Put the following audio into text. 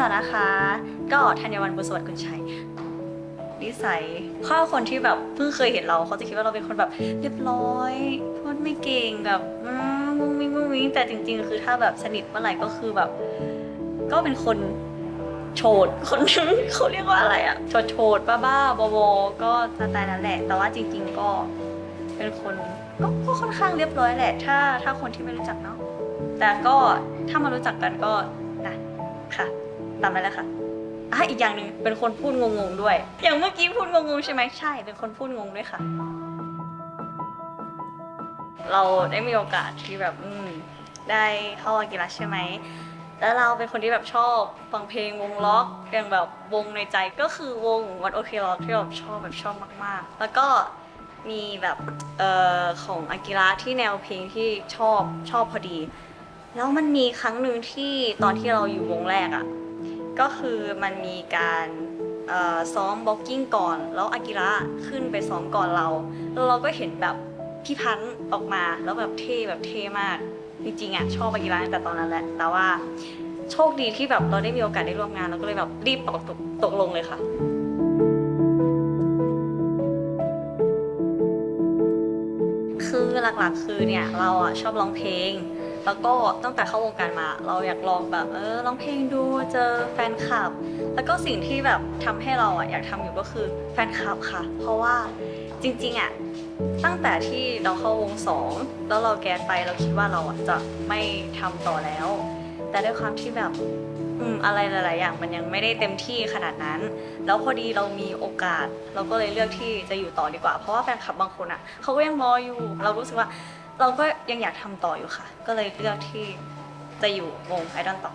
สานะคะ ก็ธัญวันบุญสวัสดิ์กุลชัยนิสัยถ้าคนที่แบบเพิ่งเคยเห็นเราเขาจะคิดว่าเราเป็นคนแบบเรียบร้อยพูดไม่เก่งแบบมุ้งมิ้งมุ้งมิ้งแต่จริง ๆ คือถ้าแบบสนิทเมื่อไหร่ก็คือแบบ ก็เป็นคนโฉดคนนึงเขาเรียกว่าอะไรอะโฉดโฉดบ้าบ้าบอบๆก็สไตล์นั้นแหละ แต่ว่าจริง ๆ ก็เป็นคนก็ค่อนข้างเรียบร้อยแหละ ถ้าถ้าคนที่ไม่รู้จักเนาะแต่ก็ถ้ามารู้จักกันก็นะค่ะ ตามนั้นแหละค่ะอะอีกอย่างหนึ่งเป็นคนพูดงงๆด้วย อย่างเมื่อกี้พูดงงๆใช่ไหมใช่ เป็นคนพูดงงด้วยค่ะ เราได้มีโอกาสที่แบบอืมได้เข้าอากิระใช่ไหม แล้วเราเป็นคนที่แบบชอบฟังเพลงวงล็อกอย่างแบบวงในใจก็คือวงวันโอเคล็อกที่แบบชอบแบบชอบมากๆ แล้วก็มีแบบเอ่อของอากิระที่แนวเพลงที่ชอบชอบพอดี แล้วมันมีครั้งหนึ่งที่ตอนที่เราอยู่วงแรกอะ่ะ ก็คือมันมีการซ้อมบ็อกกิ้งก่อน แล้วอากิระขึ้นไปซ้อมก่อนเรา แล้วเราก็เห็นแบบพี่พันธ์ออกมาแล้วแบบเท่แบบเท่มาก จริงๆอะชอบอากิระตั้งแต่ตอนนั้นแหละ แต่ว่าโชคดีที่แบบเราได้มีโอกาสได้ร่วมงานเราก็เลยแบบรีบตกตกตกลงเลยค่ะคือหลักๆคือเนี่ยเราอะชอบร้องเพลง แล้วก็ตั้งแต่เข้าวงการมา เราอยากลองแบบเออร้องเพลงดูเจอแฟนคลับ แล้วก็สิ่งที่แบบทำให้เราอะอยากทำอยู่ก็คือแฟนคลับค่ะ เพราะว่าจริงๆอะตั้งแต่ที่เราเข้าวงสองแล้วเราแกสไปเราคิดว่าเราอะจะไม่ทำต่อแล้ว แต่ด้วยความที่แบบอืมอะไรหลาย ๆ อย่างมันยังไม่ได้เต็มที่ขนาดนั้น แล้วพอดีเรามีโอกาส เราก็เลยเลือกที่จะอยู่ต่อดีกว่า เพราะว่าแฟนคลับบางคนอะเขาก็ยังรออยู่ เรารู้สึกว่า เราก็ยังอยากทำต่ออยู่ค่ะ ก็เลยเลือกที่จะอยู่วงไอดอลต่อ